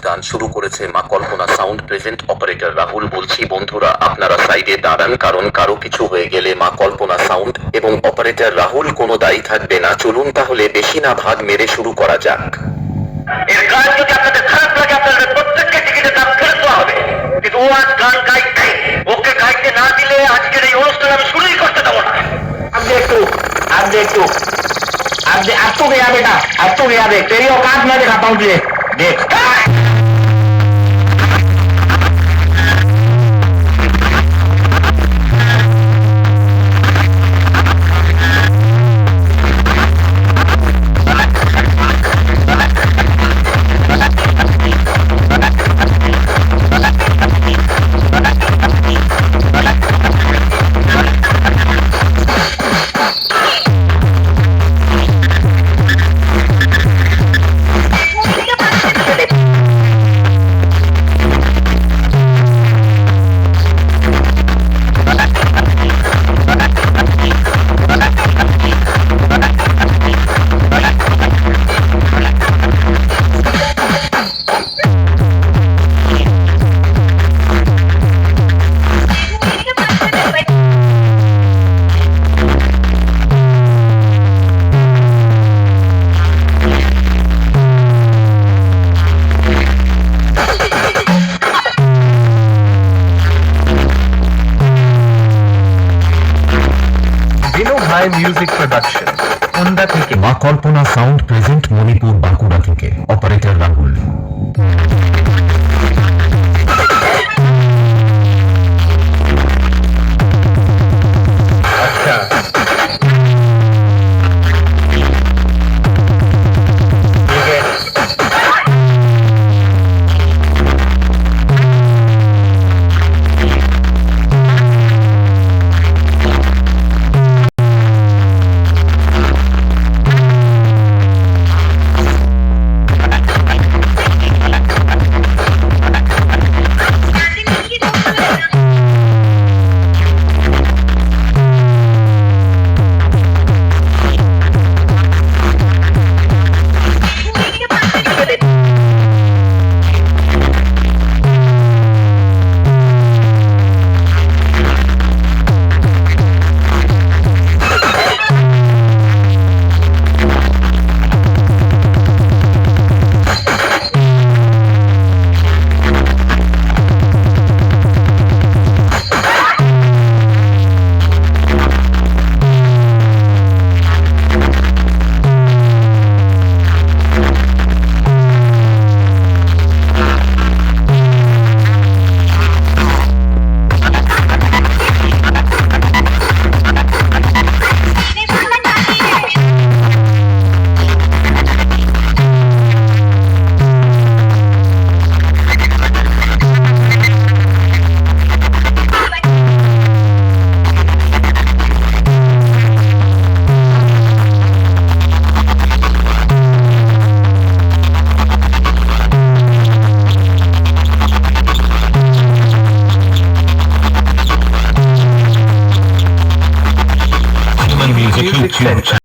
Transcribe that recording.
গান শুরু করেছে Ma Kalpana sound present operator Rahul বলছি বন্ধুরা আপনারা সাইডে দাঁড়ান কারণ কারো কিছু হয়ে গেলে মা কল্পনা সাউন্ড এবং অপারেটর রাহুল কোনো দায়ী থাকবে না চলুন তাহলে বেশি না ভাগ মেরে শুরু করা যাক এর গান যদি আপনাদের খারাপ লাগে আপনাদের প্রত্যেককে টিকিটের দাম ফেরত দেওয়া হবে কিন্তু ও আজ গান গাইতে ওকে গাইতে না দিলে আজকের এই অনুষ্ঠান আমি শুরুই করতে দেবো না अब देख तू अब देख तू अब दे, अब तू गया बेटा अब तू गया देख तेरी औकात मैं दिखाता हूँ तुझे देख দিনু ভাই মিউজিক প্রোডাকশন হোন্ডা থেকে। মা কল্পনা সাউন্ড প্রেজেন্ট মণিপুর বাঁকুড়া থেকে। Operator Rahul Clencha.